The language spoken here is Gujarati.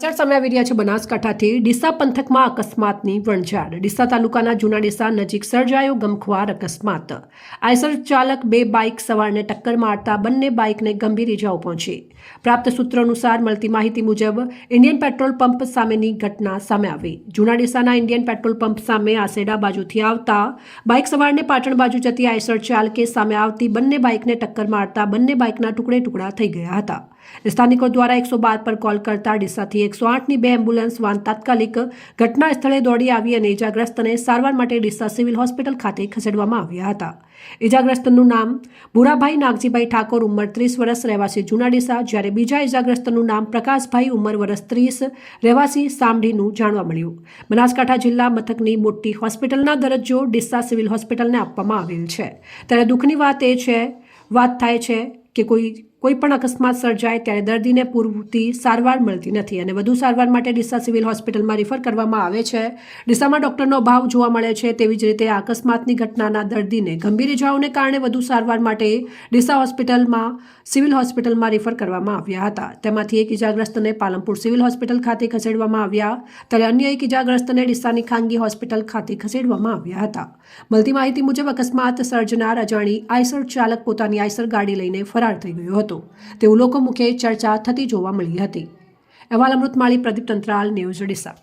સમાચાર સામે આવી છે બનાસકાંઠાથી. ડીસા પંથકમાં અકસ્માતની વણઝાર ડીસા તાલુકાના જૂના ડીસા નજીક સર્જાયો ગમખ્વાર અકસ્માત. આઈસર ચાલક બે બાઇક સવારને ટક્કર મારતા બંને બાઇકને ગંભીર ઇજાઓ પહોંચી. પ્રાપ્ત સૂત્ર અનુસાર મળતી માહિતી મુજબ, ઇન્ડિયન પેટ્રોલ પંપ સામેની ઘટના સામે આવી. જૂના ડીસાના ઇન્ડિયન પેટ્રોલ પંપ સામે આસેડા બાજુથી આવતા બાઇક સવારને પાટણ બાજુ જતી આઈસર ચાલકે સામે આવતી બંને બાઇકને ટક્કર મારતા બંને બાઇકના ટુકડે ટુકડા થઈ ગયા હતા. સ્થાનિકો દ્વારા એકસો બાર પર કોલ કરતા ડીસાથી એકસો આઠની બે એમ્બ્યુલન્સ વાન તાત્કાલિક ઘટના સ્થળે દોડી આવી અને ઇજાગ્રસ્તને સારવાર માટે ડીસા સિવિલ હોસ્પિટલ ખાતે ખસેડવામાં આવ્યા હતા. ઇજાગ્રસ્તનું નામ ભૂરાભાઈ નાગજીભાઈ ઠાકોર, ઉંમર ત્રીસ વર્ષ, રહેવાસી જૂના ડીસા. જ્યારે બીજા ઇજાગ્રસ્તનું નામ પ્રકાશભાઈ, ઉંમર વર્ષ ત્રીસ, રહેવાસી સામઢીનું જાણવા મળ્યું. બનાસકાંઠા જિલ્લા મથકની મોટી હોસ્પિટલના દરજ્જો ડીસા સિવિલ હોસ્પિટલને આપવામાં આવેલ છે. ત્યારે દુઃખની વાત એ છે, વાત થાય છે કે કોઈ કોઈ પણ અકસ્માત સર્જાય ત્યારે દર્દીને પૂરતી સારવાર મળતી નથી અને વધુ સારવાર માટે ડીસા સિવિલ હોસ્પિટલમાં રિફર કરવામાં આવે છે. ડીસામાં ડૉક્ટરનો અભાવ જોવા મળે છે તેવી જ રીતે આ અકસ્માતની ઘટનાના દર્દીને ગંભીર ઇજાઓને કારણે વધુ સારવાર માટે ડીસા હોસ્પિટલમાં સિવિલ હોસ્પિટલમાં રિફર કરવામાં આવ્યા હતા. તેમાંથી એક ઇજાગ્રસ્તને પાલનપુર સિવિલ હોસ્પિટલ ખાતે ખસેડવામાં આવ્યા, ત્યારે અન્ય એક ઇજાગ્રસ્તને ડીસાની ખાનગી હોસ્પિટલ ખાતે ખસેડવામાં આવ્યા હતા. મળતી માહિતી મુજબ અકસ્માત સર્જનાર અજાણી આઈસર ચાલક પોતાની આઈસર ગાડી લઈને ફરાર થઈ ગયો હતો. તેવું લોકો મુખે ચર્ચા થતી જોવા મળી હતી. અહેવાલ અમૃતમાળી પ્રદીપ તંત્રાલ ન્યૂઝ ડીસા